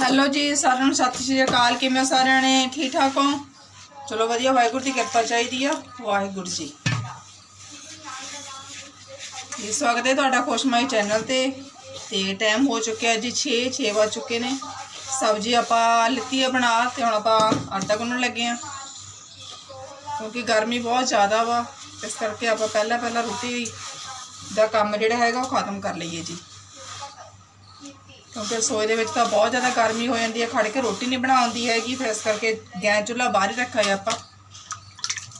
Hello ਜੀ, ਸਾਰਿਆਂ ਨੂੰ ਸਤਿ ਸ਼੍ਰੀ ਅਕਾਲ। ਕਿਵੇਂ ਸਾਰਿਆਂ ਨੇ? ਠੀਕ ਠਾਕ ਹੋ? ਚਲੋ ਵਧੀਆ, ਵਾਹਿਗੁਰੂ ਦੀ ਕਿਰਪਾ ਚਾਹੀਦੀ ਆ। ਵਾਹਿਗੁਰੂ ਜੀ। ਜੀ, ਸਵਾਗਤ ਹੈ ਤੁਹਾਡਾ ਖੁਸ਼ਮਾਈ ਚੈਨਲ ਤੇ। ਤੇ ਟਾਈਮ ਹੋ ਚੁੱਕਿਆ ਜੀ 6 6 ਵੱਜ ਚੁੱਕੇ ਨੇ। ਸਬਜ਼ੀ ਆਪਾਂ ਲਿੱਤੀ ਆ ਬਣਾ ਤੇ ਹੁਣ ਆਪਾਂ ਆਟਾ ਗੁੰਨਣ ਲੱਗੇ ਆ। ਕਿਉਂਕਿ ਗਰਮੀ ਬਹੁਤ ਜ਼ਿਆਦਾ ਵਾ, ਇਸ ਕਰਕੇ ਆਪਾਂ ਪਹਿਲਾਂ ਪਹਿਲਾਂ ਰੋਟੀ ਦਾ ਕੰਮ ਜਿਹੜਾ ਹੈਗਾ ਉਹ ਖਤਮ ਕਰ ਲਈਏ ਜੀ। ਕਿਉਂਕਿ ਰਸੋਈ ਦੇ ਵਿੱਚ ਤਾਂ ਬਹੁਤ ਜ਼ਿਆਦਾ ਗਰਮੀ ਹੋ ਜਾਂਦੀ ਹੈ, ਖੜ ਕੇ ਰੋਟੀ ਨਹੀਂ ਬਣਾਉਂਦੀ ਹੈਗੀ, ਫਿਰ ਇਸ ਕਰਕੇ ਗੈਸ ਚੁੱਲ੍ਹਾ ਬਾਹਰ ਹੀ ਰੱਖਿਆ ਆਪਾਂ।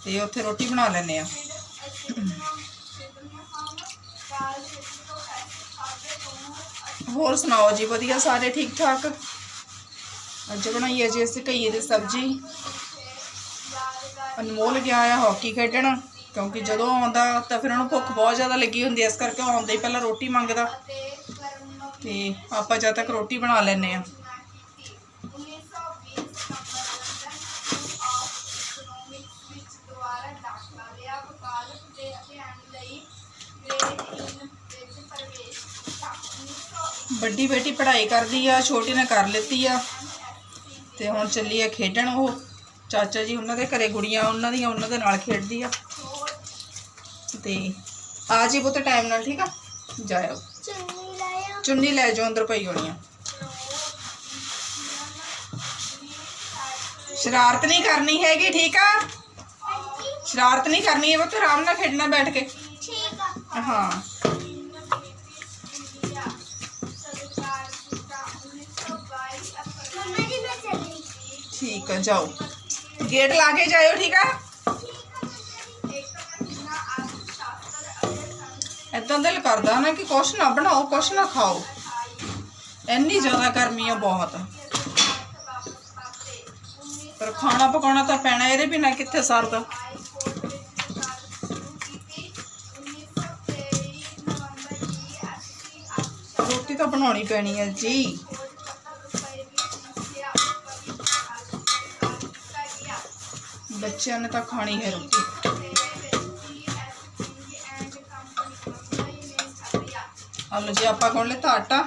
ਤੇ ਉੱਥੇ ਰੋਟੀ ਬਣਾ ਲੈਂਦੇ ਆ ਹੋਰ ਸੁਣਾਓ ਜੀ, ਵਧੀਆ ਸਾਰੇ ਠੀਕ ਠਾਕ? ਅੱਜ ਬਣਾਈ ਹੈ ਜੀ ਅਸੀਂ ਘਈਏ ਦੀ ਸਬਜ਼ੀ। ਅਨਮੋਲ ਗਿਆ ਆ ਹਾਕੀ ਖੇਡਣ, ਕਿਉਂਕਿ ਜਦੋਂ ਆਉਂਦਾ ਤਾਂ ਫਿਰ ਉਹਨੂੰ ਭੁੱਖ ਬਹੁਤ ਜ਼ਿਆਦਾ ਲੱਗੀ ਹੁੰਦੀ ਹੈ, ਇਸ ਕਰਕੇ ਉਹ ਆਉਂਦਾ ਹੀ ਪਹਿਲਾਂ ਰੋਟੀ ਮੰਗਦਾ। ਤੇ ਆਪਾਂ ਜਦ ਤੱਕ ਰੋਟੀ ਬਣਾ ਲੈਨੇ ਆ ਵੱਡੀ ਬੇਟੀ ਪੜ੍ਹਾਈ ਕਰਦੀ ਆ, ਛੋਟੀ ਨੇ ਕਰ ਲਿੱਤੀ ਆ। ਤੇ ਹੁਣ ਚੱਲੀ ਆ ਖੇਡਣ ਉਹ। ਚਾਚਾ ਜੀ ਉਹਨਾਂ ਦੇ ਘਰੇ ਗੁੜੀਆਂ, ਉਹਨਾਂ ਦੀਆਂ, ਉਹਨਾਂ ਦੇ ਨਾਲ ਖੇਡਦੀ ਆ। ਤੇ ਆ ਜੀ ਬਹੁਤ ਟਾਈਮ ਨਾਲ ਠੀਕ ਆ? ਜਾਇਓ। ਚੁੰਨੀ ਲੈ ਜਾਓ ਅੰਦਰ ਪਈ ਹੋਣੀ ਆ ਸ਼ਰਾਰਤ ਨਹੀਂ ਕਰਨੀ ਹੈਗੀ ਠੀਕ ਆ ਸ਼ਰਾਰਤ ਨਹੀਂ ਕਰਨੀ ਹੈ ਬਸ ਆਰਾਮ ਨਾਲ ਖੇਡਣਾ ਬੈਠ ਕੇ ਹਾਂ ਠੀਕ ਆ ਜਾਓ ਗੇਟ ਲਾ ਕੇ ਜਾਇਓ ਠੀਕ ਆ ਏਦਾਂ ਦਿਲ ਕਰਦਾ ਨਾ ਕਿ ਕੁਛ ਨਾ ਬਣਾਓ, ਕੁਛ ਨਾ ਖਾਓ। ਇੰਨੀ ਜ਼ਿਆਦਾ ਗਰਮੀ ਆ ਬਹੁਤ। ਪਰ ਖਾਣਾ ਪਕਾਉਣਾ ਤਾਂ ਪੈਣਾ, ਇਹਦੇ ਬਿਨਾ ਕਿੱਥੇ ਸਰਦਾ? ਰੋਟੀ ਤਾਂ ਬਣਾਉਣੀ ਪੈਣੀ ਹੈ ਜੀ। ਬੱਚਿਆਂ ਨੇ ਤਾਂ ਖਾਣੀ ਹੈ ਰੋਟੀ। ਹਲੋ ਜੀ ਆਪਾਂ ਕੋਲ ਲਿਆ ਆਟਾ।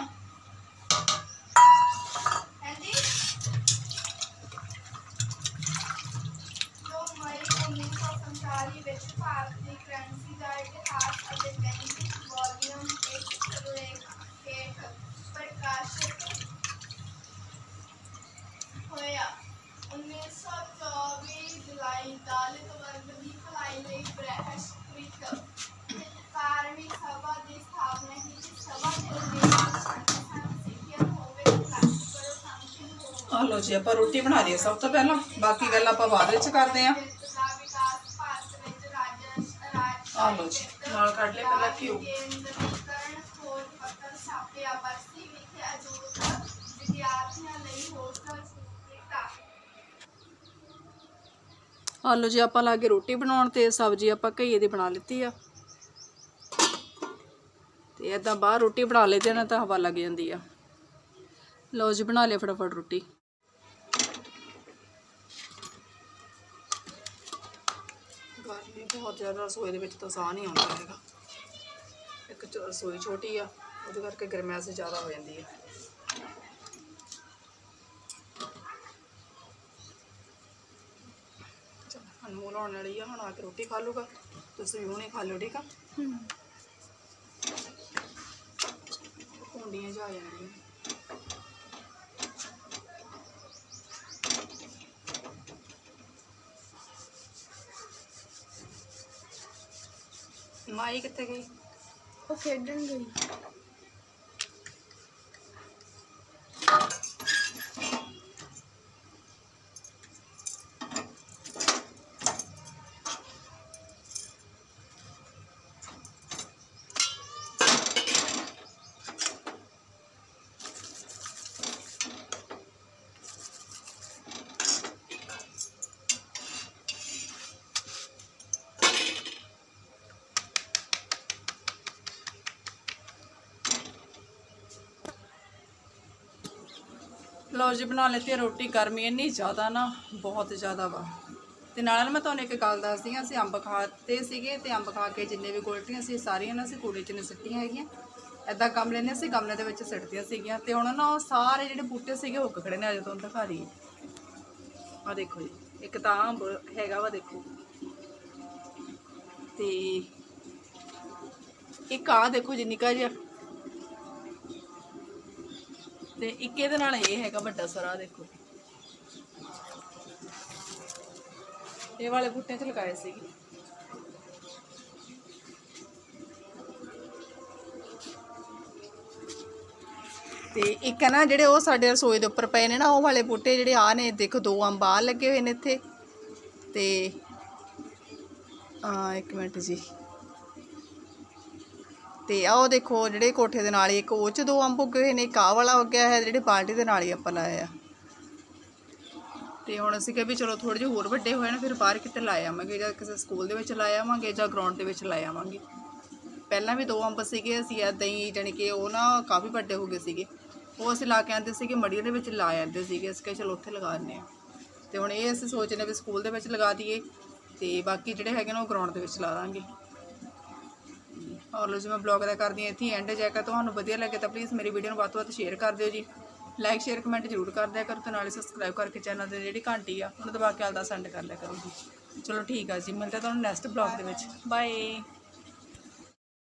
ਜੋ ਮਈ 1947 ਵਿੱਚ ਭਾਰਤ ਦੀ ਕਰੰਸੀ ਕੀਤੀ ਸਭਾ ਜੀ, ਆਪਾਂ ਰੋਟੀ ਬਣਾ ਲਈਏ ਸਭ ਤੋਂ ਪਹਿਲਾਂ। ਬਾਕੀ ਗੱਲ ਆਪਾਂ ਬਾਅਦ ਵਿੱਚ ਕਰਦੇ ਆਂ ਦਾ ਆ ਲਓ ਜੀ, ਨਾਲ ਕੱਢ ਲਿਆ ਪਹਿਲਾਂ ਘਿਓ। ਆਲੂ ਜੀ, ਆਪਾਂ ਲਾ ਕੇ ਰੋਟੀ ਬਣਾਉਣ ਤੇ ਸਬਜ਼ੀ ਆਪਾਂ ਘਈਏ ਦੀ ਬਣਾ ਲਿੱਤੀ ਆ। ਤੇ ਏਦਾਂ ਬਾਹਰ ਰੋਟੀ ਬਣਾ ਲੈਦੇ ਨਾ ਤਾਂ ਹਵਾ ਲੱਗ ਜਾਂਦੀ ਆ। ਲਓ ਜੀ, ਬਣਾ ਲਿਆ ਫਟਾਫਟ ਰੋਟੀ। ਗਰਮੀ ਬਹੁਤ ਜ਼ਿਆਦਾ, ਰਸੋਈ ਦੇ ਵਿੱਚ ਤਾਂ ਸਾਹ ਨਹੀਂ ਆਉਂਦਾ ਹੈਗਾ। ਇੱਕ ਚ- ਰਸੋਈ ਛੋਟੀ ਆ, ਉਹਦੇ ਕਰਕੇ ਗਰਮੈਸ਼ ਜ਼ਿਆਦਾ ਹੋ ਜਾਂਦੀ ਹੈ ਚਲ ਅਨਮੋਲ ਆਉਣ ਵਾਲੀ ਆ, ਹੁਣ ਆ ਕੇ ਰੋਟੀ ਖਾ ਲੂਗਾ ਤੁਸੀਂ ਵੀ ਹੁਣੇ ਖਾ ਲਿਓ, ਠੀਕ ਆ? ਭੁੰਡੀਆਂ ਜਾ ਜਾਂਦੀਆਂ। ਮਾਈ ਕਿੱਥੇ ਗਈ? ਉਹ ਖੇਡਣ ਗਈ। ਲਓ ਜੀ, ਬਣਾ ਲੈਤੀ ਰੋਟੀ, ਗਰਮੀ ਇੰਨੀ ਜ਼ਿਆਦਾ ਨਾ, ਬਹੁਤ ਜ਼ਿਆਦਾ ਵਾ। ਤੇ ਨਾਲ ਨਾਲ ਮੈਂ ਤੁਹਾਨੂੰ ਇੱਕ ਗੱਲ ਦੱਸਦੀ ਹਾਂ, ਅਸੀਂ ਅੰਬ ਖਾਤੇ ਸੀਗੇ ਤੇ ਅੰਬ ਖਾ ਕੇ ਜਿੰਨੇ ਵੀ ਗੋਲਟੀਆਂ ਸੀ ਸਾਰੀਆਂ ਨਾ ਅਸੀਂ ਕੂੜੇ 'ਚ ਨੇ ਸਿੱਟੀਆਂ ਹੈਗੀਆਂ ਐਦਾਂ ਗਮਲੇ ਨੇ ਅਸੀਂ ਗਮਲੇ ਦੇ ਵਿੱਚ ਸਿੱਟਦੀਆਂ ਸੀਗੀਆਂ। ਤੇ ਹੁਣ ਨਾ ਉਹ ਸਾਰੇ ਜਿਹੜੇ ਬੂਟੇ ਸੀਗੇ ਹੁੱਕ ਖੜੇ ਨੇ, ਅਜੇ ਤੁਹਾਨੂੰ ਦਿਖਾ ਰਹੀ ਆ ਦੇਖੋ ਜੀ, ਇੱਕ ਤਾਂ ਅੰਬ ਹੈਗਾ ਵਾ, ਦੇਖੋ। ਤੇ ਇੱਕ ਆ ਦੇਖੋ, ਜਿੰਨੀ ਨਿੱਕਾ ਜਿਹਾ ਤੇ ਇੱਕ ਇਹਦੇ ਨਾਲ ਇਹ ਹੈਗਾ ਵੱਡਾ ਸਰਾ, ਦੇਖੋ। ਇਹ ਵਾਲੇ ਬੂਟੇ ਚ ਲਗਾਏ ਸੀਗੇ। ਤੇ ਇੱਕ ਹੈ ਨਾ, ਜਿਹੜੇ ਉਹ ਸਾਡੇ ਰਸੋਈ ਦੇ ਉੱਪਰ ਪਏ ਨੇ ਨਾ, ਉਹ ਵਾਲੇ ਬੂਟੇ ਜਿਹੜੇ ਆ ਨੇ, ਦੇਖੋ, ਦੋ ਅੰਬ ਆ ਲੱਗੇ ਹੋਏ ਨੇ ਇੱਥੇ। ਤੇ ਆ ਇੱਕ ਮਿੰਟ ਜੀ। ਤੇ ਆਹ ਉਹ ਦੇਖੋ, ਜਿਹੜੇ ਕੋਠੇ ਦੇ ਨਾਲ ਹੀ ਇੱਕ ਉਹ ਚ ਦੋ ਅੰਬ ਉੱਗੇ ਹੋਏ ਨੇ, ਇੱਕ ਆਹ ਵਾਲਾ ਉੱਗਿਆ ਹੈ ਜਿਹੜੇ ਬਾਲਟੀ ਦੇ ਨਾਲ ਹੀ ਆਪਾਂ ਲਾਇਆ ਆ। ਤੇ ਹੁਣ ਅਸੀਂ ਕਿਹਾ ਵੀ ਚਲੋ ਥੋੜੇ ਜਿਹੇ ਹੋਰ ਵੱਡੇ ਹੋਏ ਨਾ, ਫਿਰ ਬਾਹਰ ਕਿਤੇ ਲਾ ਆਵਾਂਗੇ, ਜਾਂ ਕਿਸੇ ਸਕੂਲ ਦੇ ਵਿੱਚ ਲਾ ਆਵਾਂਗੇ, ਜਾਂ ਗਰਾਊਂਡ ਦੇ ਵਿੱਚ ਲਾ ਆਵਾਂਗੇ। ਪਹਿਲਾਂ ਵੀ ਦੋ ਅੰਬ ਸੀਗੇ, ਅਸੀਂ ਐਦਾਂ ਹੀ ਜਾਣੀ ਕਿ ਉਹ ਨਾ ਕਾਫੀ ਵੱਡੇ ਹੋ ਗਏ ਸੀਗੇ। ਉਹ ਅਸੀਂ ਲਾ ਕੇ ਆਂਦੇ ਸੀਗੇ ਮੜੀ ਦੇ ਵਿੱਚ ਲਾ ਜਾਂਦੇ ਸੀਗੇ, ਅਸੀਂ ਕਿਹਾ ਚਲੋ ਉੱਥੇ ਲਗਾ ਦਿੰਦੇ ਆ। ਤੇ ਹੁਣ ਇਹ ਅਸੀਂ ਸੋਚਨੇ ਵੀ ਸਕੂਲ ਦੇ ਵਿੱਚ ਲਗਾ ਦਈਏ, ਤੇ ਬਾਕੀ ਜਿਹੜੇ ਹੈਗੇ ਨੇ ਉਹ ਗਰਾਊਂਡ ਦੇ ਵਿੱਚ ਲਾ ਦਾਂਗੇ। ਔਰ ਲੋ ਜੀ ਮੈਂ ਬਲੌਗ ਦਾ ਕਰਦੀ ਹਾਂ, ਇੱਥੇ ਐਂਡ ਜੇਕਰ ਤੁਹਾਨੂੰ ਵਧੀਆ ਲੱਗੇ ਤਾਂ ਪਲੀਜ਼ ਮੇਰੀ ਵੀਡੀਓ ਨੂੰ ਵੱਧ ਤੋਂ ਵੱਧ ਸ਼ੇਅਰ ਕਰ ਦਿਓ ਜੀ। ਲਾਈਕ ਸ਼ੇਅਰ ਕਮੈਂਟ ਜ਼ਰੂਰ ਕਰ ਦਿਆ ਕਰੋ ਤੇ ਨਾਲੇ ਸਬਸਕ੍ਰਾਈਬ ਕਰਕੇ ਚੈਨਲ ਦੇ ਜਿਹੜੀ ਘੰਟੀ ਆ, ਉਹਨੂੰ ਦਬਾ ਕੇ ਆਲਦਾ ਸੈਂਡ ਕਰ ਲਿਆ ਕਰੋ ਜੀ। ਚਲੋ ਠੀਕ ਆ ਜੀ, ਮਿਲਦੇ ਹਾਂ ਤੁਹਾਨੂੰ ਨੈਕਸਟ ਬਲੌਗ ਦੇ ਵਿੱਚ। ਬਾਏ